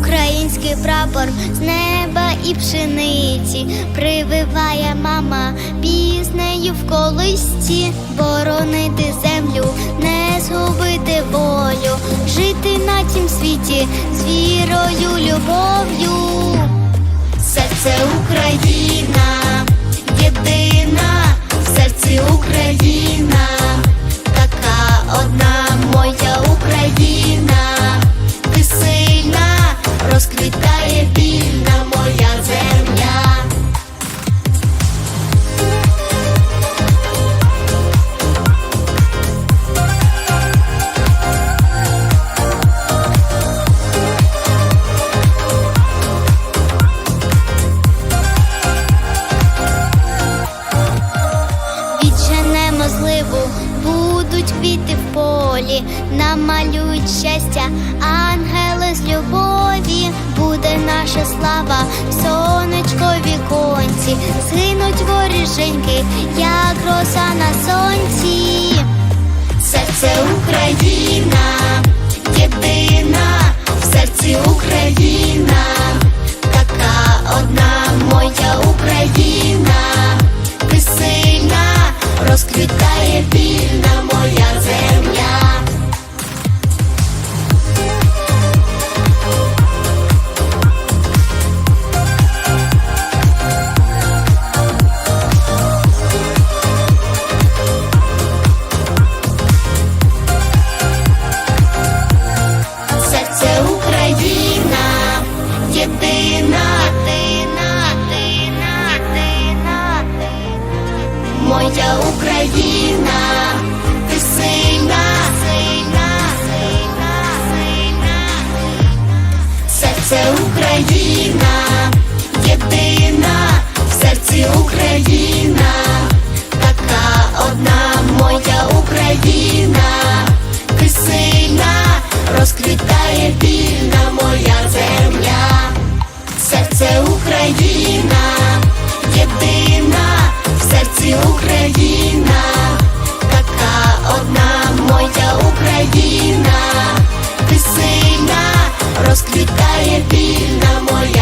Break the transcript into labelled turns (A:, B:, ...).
A: український прапор з неба і пшениці. Прививає мама піснею в колисці, боронити землю, не згубити волю, жити на тім світі з вірою, любов'ю. Серце Україна, єдина, в серці Україна, квіти в полі, намалюють щастя, ангели з любові, буде наша слава, сонечко віконці, згинуть воріженьки, як роса на сонці. Серце Україна, єдина, в серці Україна, моя Україна, ти сильна, сильна, сильна, сильна, серце Україна, єдина, в серці Україна. Гуляє вільна моя.